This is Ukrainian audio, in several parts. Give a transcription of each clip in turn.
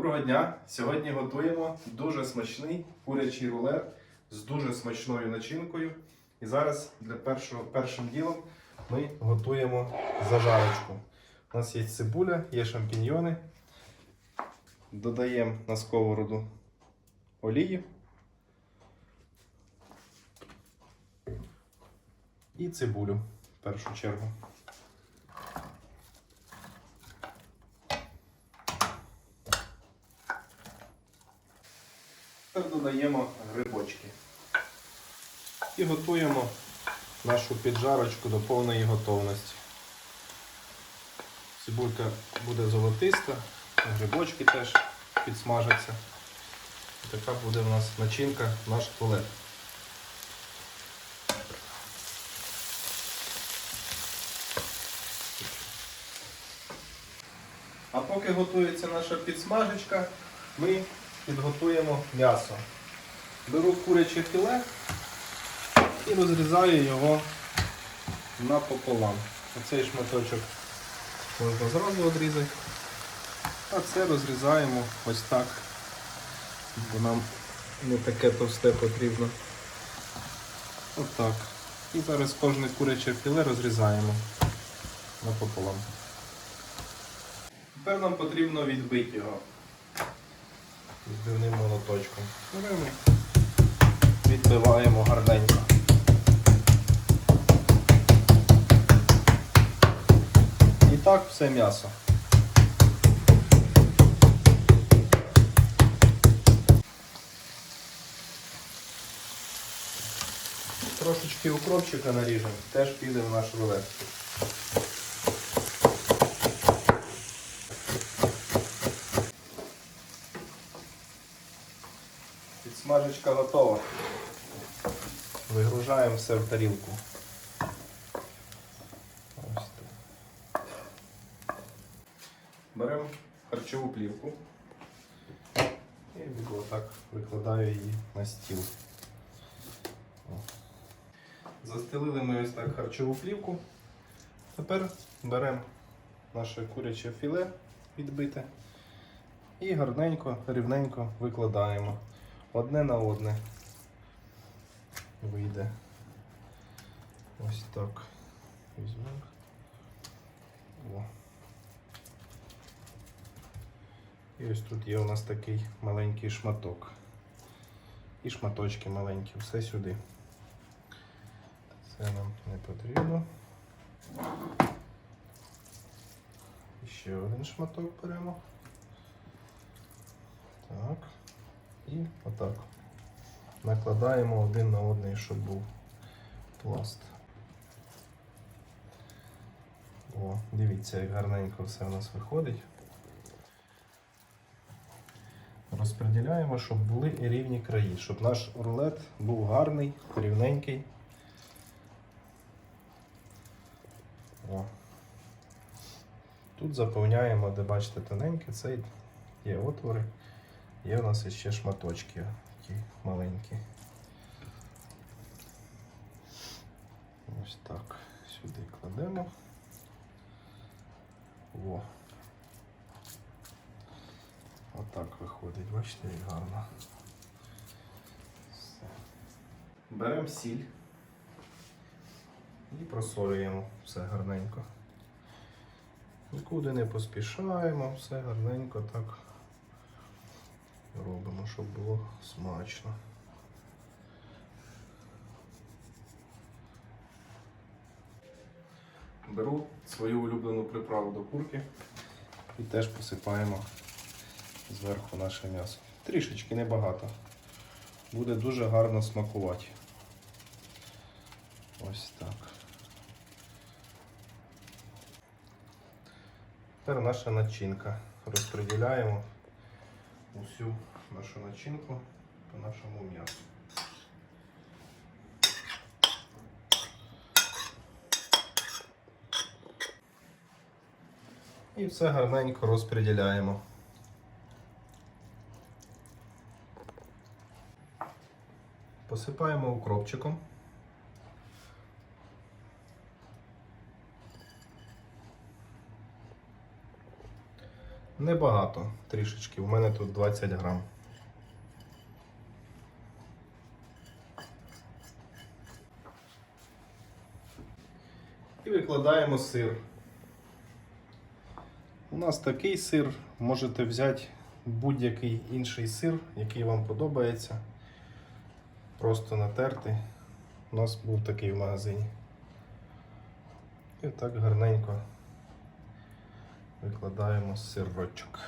Доброго дня! Сьогодні готуємо дуже смачний курячий рулет з дуже смачною начинкою. І зараз для першого, першим ділом ми готуємо зажарочку. У нас є цибуля, є шампіньйони. Додаємо на сковороду олії. І цибулю в першу чергу. Тепер додаємо грибочки. І готуємо нашу піджарочку до повної готовності. Цибулька буде золотиста, грибочки теж підсмажаться. Така буде у нас начинка наш рулет. А поки готується наша підсмажечка, ми підготуємо м'ясо. Беру куряче філе і розрізаю його напополам. Оцей шматочок можна зразу відрізати, а це розрізаємо ось так, бо нам не таке товсте потрібно. Отак. І зараз кожне куряче філе розрізаємо напополам. Тепер нам потрібно відбити його відбивним молоточком. Беремо, відбиваємо гарненько. І так все м'ясо. Трошечки укропчика наріжемо, теж піде в наш рулет. Підсмажечка готова. Вигружаємо все в тарілку. Ось так. Беремо харчову плівку і отак викладаю її на стіл. Застелили ми ось так харчову плівку. Тепер беремо наше куряче філе відбите і гарненько, рівненько викладаємо одне на одне. Вийде. Ось так. Візьмемо. І ось тут є у нас такий маленький шматок. І шматочки маленькі, все сюди. Це нам не потрібно. І ще один шматок беремо. Так. І отак. Накладаємо один на один, щоб був пласт. О, дивіться, як гарненько все у нас виходить. Розподіляємо, щоб були рівні краї, щоб наш рулет був гарний, рівненький. О. Тут заповняємо, де бачите, тоненьке, це є отвори. Є у нас ще шматочки такі маленькі. Ось так. Сюди кладемо. О. Отак виходить, бачите, як гарно. Все. Беремо сіль і просолюємо все гарненько. Нікуди не поспішаємо, все гарненько так робимо, щоб було смачно. Беру свою улюблену приправу до курки і теж посипаємо зверху наше м'ясо. Трішечки небагато. Буде дуже гарно смакувати. Ось так. Тепер наша начинка. Розподіляємо усю нашу начинку по нашому м'ясу. І все гарненько розподіляємо. Посипаємо укропчиком. Небагато трішечки. У мене тут 20 грам. І викладаємо сир. У нас такий сир, можете взяти будь-який інший сир, який вам подобається. Просто натерти. У нас був такий в магазині. І так гарненько викладаємо сирочок.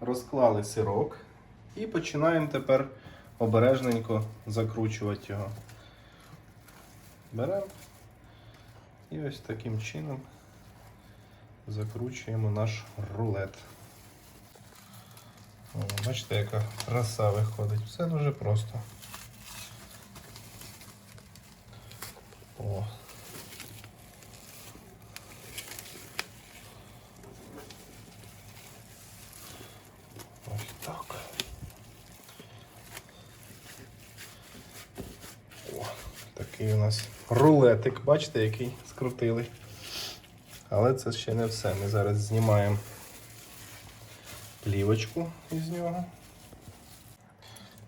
Розклали сирок і починаємо тепер обережненько закручувати його. Беремо і ось таким чином закручуємо наш рулет. О, бачите, яка краса виходить. Все дуже просто. О. Ось так. О, такий у нас рулетик, бачите, який скрутили. Але це ще не все. Ми зараз знімаємо плівочку із нього.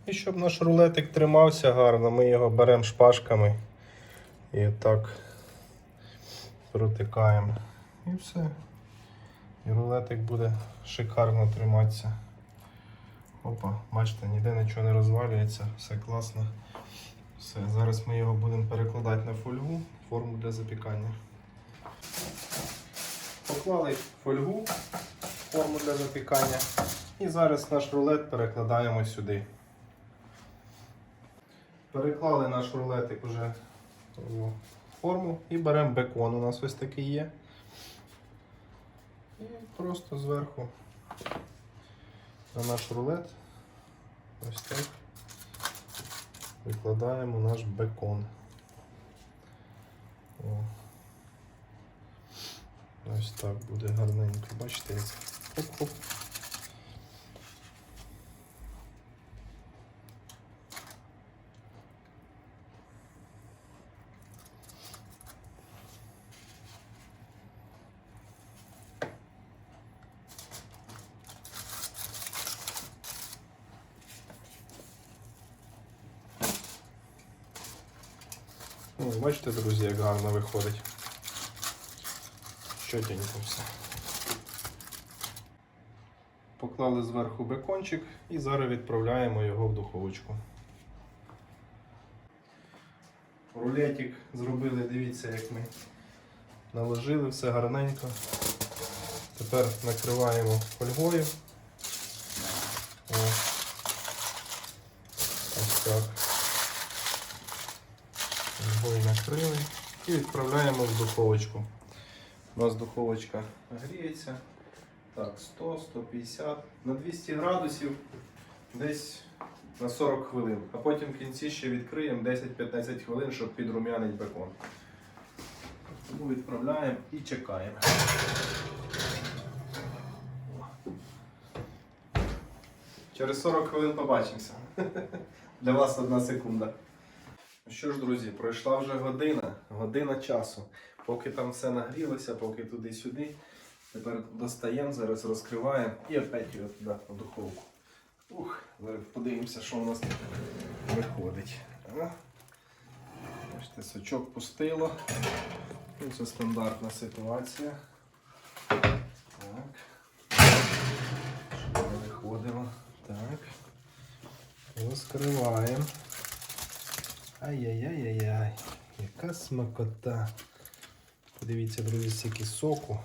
І щоб наш рулетик тримався гарно, ми його беремо шпажками і так протикаємо. І все. І рулетик буде шикарно триматися. Опа, бачите, ніде нічого не розвалюється, все класно. Все, зараз ми його будемо перекладати на фольгу, форму для запікання. Поклали фольгу, форму для запікання. І зараз наш рулет перекладаємо сюди. Переклали наш рулетик уже у форму і беремо бекон. У нас ось такий є. І просто зверху на наш рулет ось так викладаємо наш бекон. Ось так буде гарненько. Бачите, як хоп-хоп. О, бачите, друзі, як гарно виходить. Чотенько все. Поклали зверху бекончик і зараз відправляємо його в духовочку. Рулетик зробили, дивіться, як ми наложили все гарненько. Тепер накриваємо фольгою. О. Ось так. Фольгою накрили і відправляємо в духовочку. У нас духовочка гріється. Так, 100, 150, на 200 градусів десь на 40 хвилин. А потім в кінці ще відкриємо 10-15 хвилин, щоб підрум'янить бекон. Тому відправляємо і чекаємо. Через 40 хвилин побачимося. Для вас одна секунда. Ну що ж, друзі, пройшла вже година, година часу. Поки там все нагрілося, поки туди-сюди. Тепер достаємо, зараз розкриваємо і опять його туди в духовку. Ух, зараз подивимося, що у нас тут виходить. Бачите, сочок пустило. Ну, Це стандартна ситуація. Так. Що не виходило? Так. Розкриваємо. Ай-яй-яй-яй-яй. Яка смакота. Подивіться, друзі, скільки соку.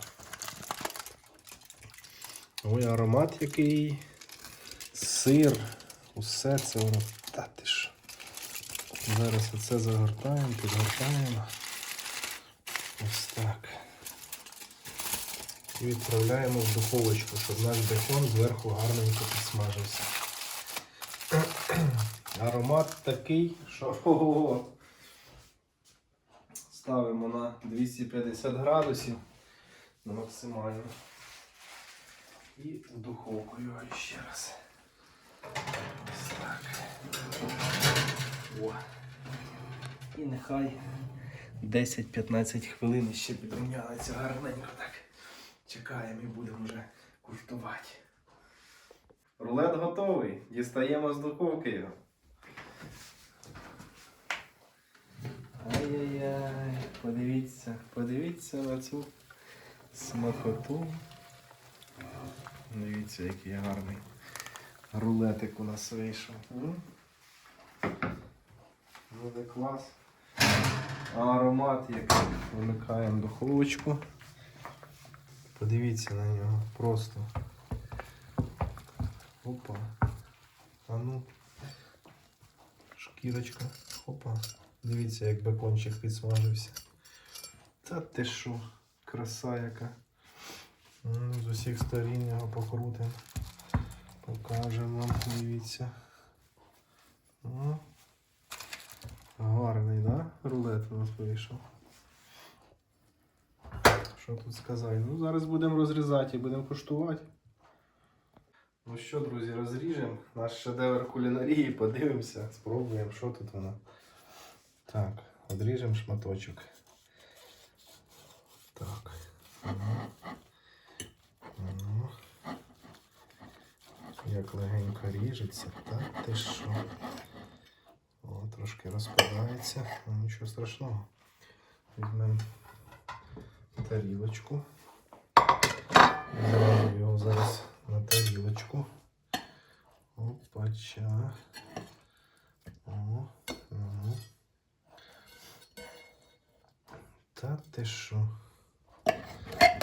Ой, аромат який. Сир. Усе це воно. Та ти ж. Зараз оце загортаємо, підгортаємо. Ось так. І відправляємо в духовочку, щоб наш бекон зверху гарненько підсмажився. Аромат такий, що ого. Ставимо на 250 градусів на максимально. І в духовку його ще раз. Ось так. О. І нехай 10-15 хвилин ще підрум'яниться гарненько так. Чекаємо і будемо вже куштувати. Рулет готовий. Дістаємо з духовки його. Ай-яй-яй, подивіться, подивіться на цю смакоту. Дивіться, який гарний рулетик у нас вийшов. Буде клас. Аромат який. Вимикаємо духовочку. Подивіться на нього просто. Опа. А ну. Шкірочка. Опа. Дивіться, як бекончик підсмажився. Та ти що, краса яка. З усіх сторін його покрутимо. Покажемо вам, дивіться. О. Гарний, да? Рулет у нас вийшов. Що тут сказати? Ну, зараз будемо розрізати і будемо куштувати. Ну що, друзі, розріжемо наш шедевр кулінарії, подивимося, спробуємо, що тут воно. Так, одріжемо шматочок. Так. Як легенько ріжеться, так ти що? О, трошки розпадається, ну нічого страшного. Візьмемо тарілочку. Зразу його зараз на тарілочку. Опача. О, ага. Та ти що?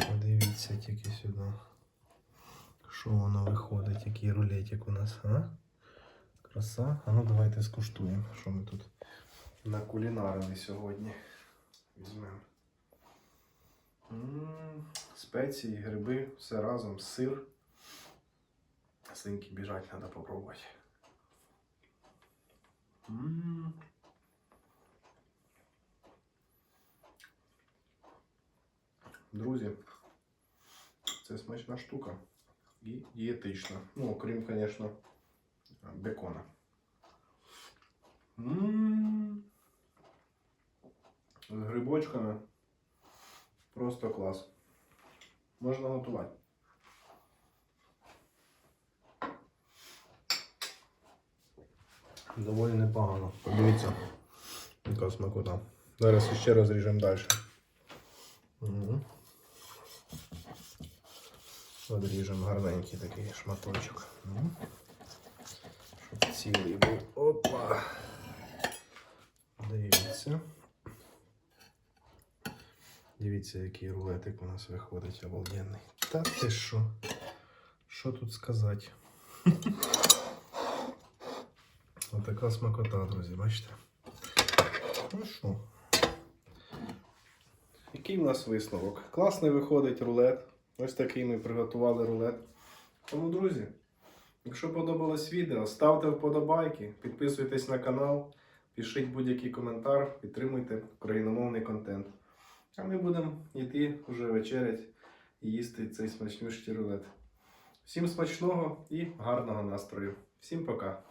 Подивіться тільки сюди. Що воно виходить, який рулетик у нас, а? Краса. А ну давайте скуштуємо, що ми тут накулінарили сьогодні. Візьмемо. М, Спеції, гриби, все разом, сир. Синьки біжать, треба попробувати. М. Друзі, це смачна штука і дієтична. Ну, окрім, звісно, бекона. М. З грибочками. Просто клас. Можна готувати. Доволі непогано. Подивіться, яка смакота. Зараз ще розріжемо далі. Угу. Одріжемо гарненький такий шматочок. Мгм. Щоб цілий був. Опа. Дивіться. Дивіться, який рулетик у нас виходить обалденний. Та ти що? Що тут сказати? Отака смакота, друзі, бачите? Ну що? Який в нас висновок? Класний виходить рулет. Ось такий ми приготували рулет. Тому, друзі, якщо подобалось відео, ставте вподобайки, підписуйтесь на канал, пишіть будь-який коментар, підтримуйте україномовний контент. А ми будемо йти вже вечерять і їсти цей смачнющий рулет. Всім смачного і гарного настрою. Всім пока!